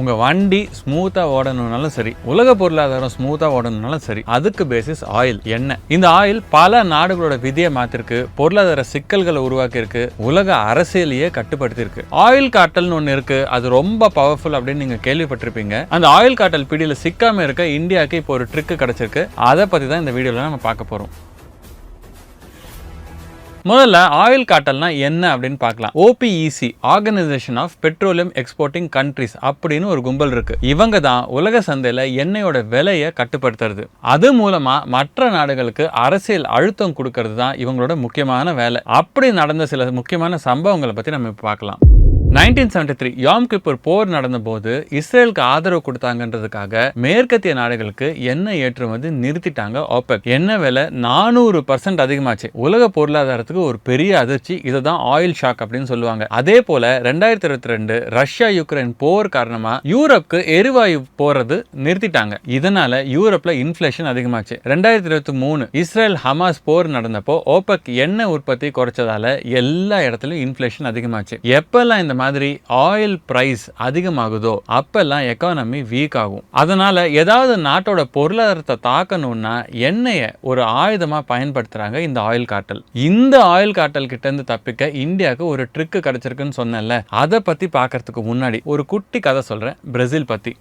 உங்கள் வண்டி ஸ்மூத்தாக ஓடணும்னாலும் சரி உலக பொருளாதாரம் ஸ்மூத்தாக ஓடணும்னாலும் சரி அதுக்கு பேசிஸ் ஆயில் எண்ணெய். இந்த ஆயில் பல நாடுகளோட விதியை மாற்றிருக்கு பொருளாதார சிக்கல்களை உருவாக்கியிருக்கு உலக அரசியலையே கட்டுப்படுத்தியிருக்கு. ஆயில் காட்டல்னு ஒன்று இருக்கு அது ரொம்ப பவர்ஃபுல் அப்படின்னு நீங்கள் கேள்விப்பட்டிருப்பீங்க. அந்த ஆயில் காட்டல் பிடியில் சிக்காமல் இருக்க இந்தியாவுக்கு இப்போ ஒரு ட்ரிக்கு கிடச்சிருக்கு. அதை பற்றி தான் இந்த வீடியோவில் நம்ம பார்க்க போகிறோம் முதல்ல ஆயில் காட்டல்னா என்ன அப்படின்னு பார்க்கலாம். OPEC organisation of petroleum exporting countries அப்படின்னு ஒரு கும்பல் இருக்கு. இவங்க தான் உலக சந்தையில எண்ணெயோட விலையை கட்டுப்படுத்துறது. அது மூலமா மற்ற நாடுகளுக்கு அரசியல் அழுத்தம் கொடுக்கறது தான் இவங்களோட முக்கியமான வேலை. அப்படி நடந்த சில முக்கியமான சம்பவங்களை பத்தி நம்ம இப்போ பார்க்கலாம். Nineteen seventy three Yom Kippur போர் நடந்தபோது இஸ்ரேலுக்கு ஆதரவு கொடுத்தாங்கன்றதுக்காக மேற்கத்திய நாடுகளுக்கு எண்ணெய் ஏற்றுமதி நிறுத்திட்டாங்க ஓபெக் எண்ணெய் விலை? நானூறு பர்சன்ட் அதிகமாச்சு. உலக பொருளாதாரத்துக்கு ஒரு பெரிய அதிர்ச்சி. இதை தான் ஆயில் ஷாக் அப்படின்னு சொல்லுவாங்க. அதே போல ரெண்டாயிரத்தி இருபத்தி ரெண்டு ரஷ்யா யுக்ரைன் போர் காரணமா யூரோப்க்கு எரிவாயு போறது நிறுத்திட்டாங்க. இதனால யூரோப்ல இன்ஃபிளேஷன் அதிகமாச்சு. ரெண்டாயிரத்தி இருபத்தி மூணு இஸ்ரேல் ஹமாஸ் போர் நடந்தப்போ ஓபெக் எண்ணெய் உற்பத்தி குறைச்சதால எல்லா இடத்துலயும் இன்ஃபிளேஷன் அதிகமாச்சு. எப்பெல்லாம் இந்த மாதிரி ஆயில் ப்ரைஸ் அதிகமாகுதோ அப்பெல்லாம் எக்கானமி வீக் ஆகும். அதனால் ஏதாவது நாட்டோட பொருளாதாரத்தை தாக்கணும்னா எண்ணெயை ஒரு ஆயுதமாக பயன்படுத்துகிறாங்க இந்த ஆயில் காட்டல் இந்த ஆயில் காட்டல் கிட்டேருந்து தப்பிக்க இந்தியாவுக்கு ஒரு ட்ரிக்கு கிடச்சிருக்குன்னு சொன்னேன்ல அதை பற்றி பார்க்கறதுக்கு முன்னாடி ஒரு குட்டி கதை சொல்கிறேன் பிரேசில் பற்றி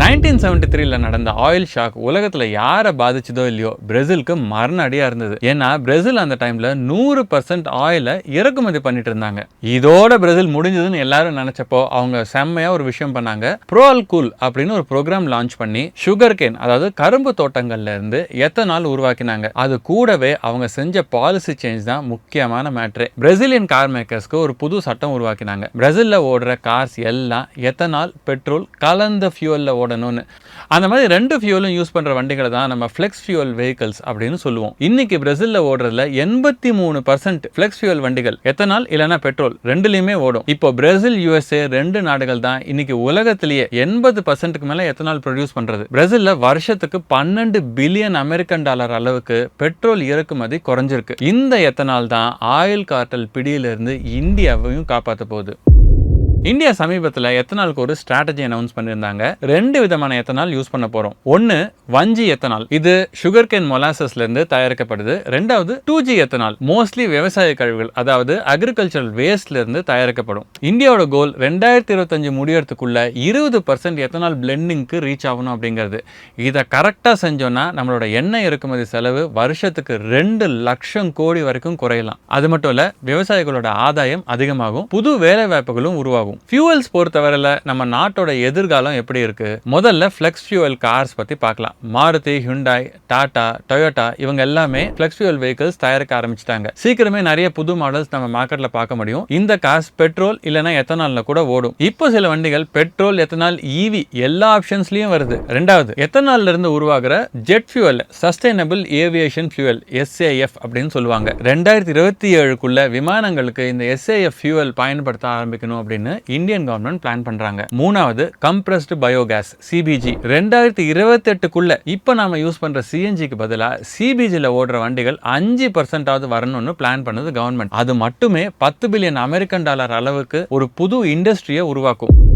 நைன்டீன் செவன்டி த்ரீல நடந்த ஆயில் ஷாக் உலகத்தில் யாரை பாதிச்சதோ இல்லையோ பிரேசிலுக்கு மரண இருந்தது. ஏன்னா பிரேசில் அந்த டைமில் நூறு பர்சன்ட் ஆயிலை இறக்குமதி பண்ணிட்டு இருந்தாங்க. இதோட பிரேசில் முடிஞ்சதுன்னு எல்லாரும் நினச்சப்போ அவங்க செம்மையாக ஒரு விஷயம் பண்ணாங்க. ப்ரோல் கூல் அப்படின்னு ஒரு ப்ரோக்ராம் லான்ச் பண்ணி சுகர் கேன் அதாவது கரும்பு தோட்டங்கள்ல இருந்து எத்தனால் உருவாக்கினாங்க. அது கூடவே அவங்க செஞ்ச பாலிசி சேஞ்ச் தான் முக்கியமான மேட்ரு பிரேசிலியன் கார் மேக்கர்ஸ்க்கு ஒரு புது சட்டம் உருவாக்கினாங்க. பிரேசிலில் ஓடுற கார்ஸ் எல்லாம் எத்தனால் பெட்ரோல் கலந்த ஃபியூவல்ல ஓடணும்னு அந்த மாதிரி ரெண்டு ஃபியூலும் யூஸ் பண்ற வண்டிகளை தான் நம்ம ஃப்ளெக்ஸ் ஃபியூவல் வெஹிக்கல்ஸ் அப்படின்னு சொல்லுவோம். இன்னைக்கு பிரேசில்ல ஓடுறதுல எண்பத்தி மூணு பர்சன்ட் ஃப்ளெக்ஸ் ஃபியூல் வண்டிகள். எத்தனால்? இல்லைன்னா பெட்ரோல் ரெண்டுலேயுமே ஓடும். இப்போ பிரேசில் யூஎஸ்ஏ ரெண்டு நாடுகள் தான் இன்னைக்கு உலகத்திலேயே எண்பது பர்சன்ட்டுக்கு மேலே எத்தனால் ப்ரொடியூஸ் பண்ணுறது பிரேசிலில் வருஷத்துக்கு பன்னெண்டு பில்லியன் அமெரிக்கன் டாலர் அளவுக்கு பெட்ரோல் இறக்குமதி குறைஞ்சிருக்கு. இந்த எத்தனால் தான் ஆயில் கார்ட்டல் பிடியிலிருந்து இந்தியாவையும் காப்பாற்ற போகுது. இந்தியா சமீபத்தில் எத்தனாலுக்கு ஒரு ஸ்ட்ராட்டஜி அனௌன்ஸ் பண்ணியிருந்தாங்க? ரெண்டு விதமான எத்தனால் யூஸ் பண்ண போகிறோம் ஒன்று வஞ்சி எத்தனால். இது சுகர் கேன் மொலாசஸ்லேருந்து தயாரிக்கப்படுது. ரெண்டாவது டூ ஜி எத்தனால். மோஸ்ட்லி விவசாய கழிவுகள் அதாவது அக்ரிகல்ச்சரல் வேஸ்ட்லேருந்து தயாரிக்கப்படும். இந்தியாவோட கோல் ரெண்டாயிரத்தி இருபத்தஞ்சு முடியறதுக்குள்ள இருபது பர்சன்ட் எத்தனால் பிளெண்டிங்க்கு ரீச் ஆகணும் அப்படிங்கிறது. இதை கரெக்டாக செஞ்சோன்னா நம்மளோட எண்ணெய் இறக்குமதி செலவு வருஷத்துக்கு ரெண்டு லட்சம் கோடி வரைக்கும் குறையலாம். அது மட்டும் இல்லை விவசாயிகளோட ஆதாயம் அதிகமாகும். புது வேலை வாய்ப்புகளும் உருவாகும். ஆகும். ஃபியூவல்ஸ் பொறுத்தவரையில் நம்ம நாட்டோட எதிர்காலம் எப்படி இருக்கு? முதல்ல ஃப்ளெக்ஸ் ஃபியூவல் கார்ஸ் பற்றி பார்க்கலாம். மாருதி ஹுண்டாய் டாடா டொயோட்டா இவங்க எல்லாமே ஃப்ளெக்ஸ் ஃபியூவல் வெஹிக்கிள்ஸ் தயாரிக்க ஆரம்பிச்சிட்டாங்க. சீக்கிரமே நிறைய புது மாடல்ஸ் நம்ம மார்க்கெட்டில் பார்க்க முடியும். இந்த கார்ஸ் பெட்ரோல் இல்லைனா எத்தனால்ல கூட ஓடும். இப்போ சில வண்டிகள் பெட்ரோல் எத்தனால் ஈவி எல்லா ஆப்ஷன்ஸ்லையும் வருது. ரெண்டாவது எத்தனால்ல இருந்து உருவாகிற jet fuel sustainable aviation fuel SAF அப்படின்னு சொல்லுவாங்க. ரெண்டாயிரத்தி இருபத்தி ஏழுக்குள்ள விமானங்களுக்கு இந்த எஸ்ஏஎஃப் ஃபியூவல் பயன்படுத்த ஆரம்பிக்கணும் அப்படின்னு இந்தியன் கவர்மெண்ட் பிளான் பண்றாங்க. மூணாவது கம்ப்ரஸ்டு பயோகேஸ் சிபிஜி ரெண்டாயிரத்தி இருபத்தி எட்டுக்குள்ள இப்போ நாம யூஸ் பண்ற சிஎன்ஜிக்கு பதிலாக சிபிஜியில் ஓடுற வண்டிகள் அஞ்சு பர்சன்டாவது வரணும்னு பிளான் பண்ணது கவர்மெண்ட் அது மட்டுமே பத்து பில்லியன் அமெரிக்கன் டாலர் அளவுக்கு ஒரு புது இண்டஸ்ட்ரியை உருவாக்கும்.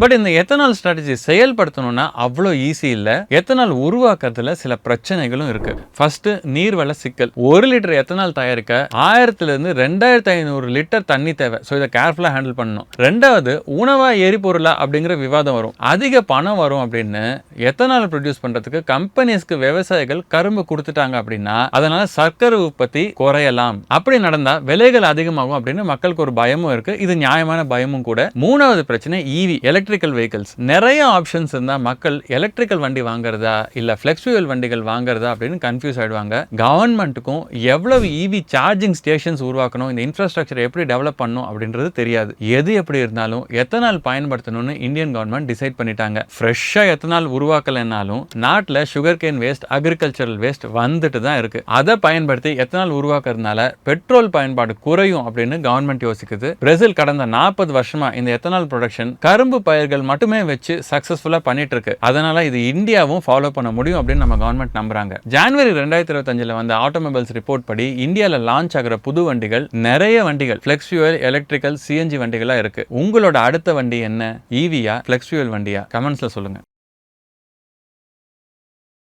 பட் இந்த எத்தனால் ஸ்ட்ராட்டஜி செயல்படுத்தணும்னா அவ்வளோ ஈஸி இல்லை. எத்தனால் உருவாக்குறதுல சில பிரச்சனைகளும் இருக்கு. ஃபர்ஸ்ட் நீர்வள சிக்கல். ஒரு லிட்டர் எத்தனால் தயாரிக்க ஆயிரத்துல இருந்து ரெண்டாயிரத்தி ஐநூறு லிட்டர் தண்ணி தேவை. ஸோ இதை கேர்ஃபுல்லாக ஹேண்டில் பண்ணணும். ரெண்டாவது உணவா எரிபொருளா அப்படிங்கிற விவாதம் வரும். அதிக பணம் வரும் அப்படின்னு எத்தனால் ப்ரொடியூஸ் பண்றதுக்கு கம்பெனிஸ்க்கு விவசாயிகள் கரும்பு கொடுத்துட்டாங்க அப்படின்னா அதனால சர்க்கரை உற்பத்தி குறையலாம். அப்படி நடந்தா விலைகள் அதிகமாகும் அப்படின்னு மக்களுக்கு ஒரு பயமும் இருக்கு. இது நியாயமான பயமும் கூட. மூணாவது பிரச்சனை ஈவி எலக்ட்ரிக்கல் வெஹிக்கிள்ஸ் நிறைய ஆப்ஷன்ஸ் இருந்தால் மக்கள் எலக்ட்ரிக்கல் வண்டி வாங்குறதா இல்லை ஃப்ளெக்ஸுவல் வண்டிகள் வாங்குறதா அப்படின்னு கன்ஃபியூஸ் ஆயிடுவாங்க. கவர்மெண்ட்டுக்கும் எவ்வளவு இவி சார்ஜிங் ஸ்டேஷன்ஸ் உருவாக்கணும் இந்த இன்ஃப்ராஸ்ட்ரக்சர் எப்படி டெவலப் பண்ணணும் அப்படின்றது தெரியாது. எது எப்படி இருந்தாலும் எத்தனால் பயன்படுத்தணும்னு இந்தியன் கவர்மெண்ட் டிசைட் பண்ணிட்டாங்க. ஃப்ரெஷ்ஷாக எத்தனால் உருவாக்கலைன்னாலும் நாட்டில் sugar cane waste agricultural waste வந்துட்டு தான் இருக்கு. அதை பயன்படுத்தி எத்தனால் உருவாக்குறதுனால பெட்ரோல் பயன்பாடு குறையும் அப்படின்னு கவர்மெண்ட் யோசிக்குது. பிரேசில் கடந்த நாற்பது வருஷமா இந்த எத்தனால் ப்ரொடக்ஷன் கரும்பு பயிர் அல்ட்ராவையர்கள் மட்டுமே வச்சு சக்ஸஸ்ஃபுல்லாக பண்ணிட்டு இருக்கு அதனால இது இந்தியாவும் ஃபாலோ பண்ண முடியும் அப்படின்னு நம்ம கவர்மெண்ட் நம்புறாங்க. ஜனவரி ரெண்டாயிரத்தி இருபத்தஞ்சில் வந்த ஆட்டோமொபைல்ஸ் ரிப்போர்ட் படி இந்தியாவில் லான்ச் ஆகிற புது வண்டிகள் நிறைய வண்டிகள். ஃபிளெக்ஸ் ஃபியூவல் எலக்ட்ரிக்கல் சிஎன்ஜி வண்டிகளாக இருக்கு. உங்களோட அடுத்த வண்டி என்ன? ஈவியா ஃபிளெக்ஸ் ஃபியூவல் வண்டியா? கமெண்ட்ஸில் சொல்லுங்க.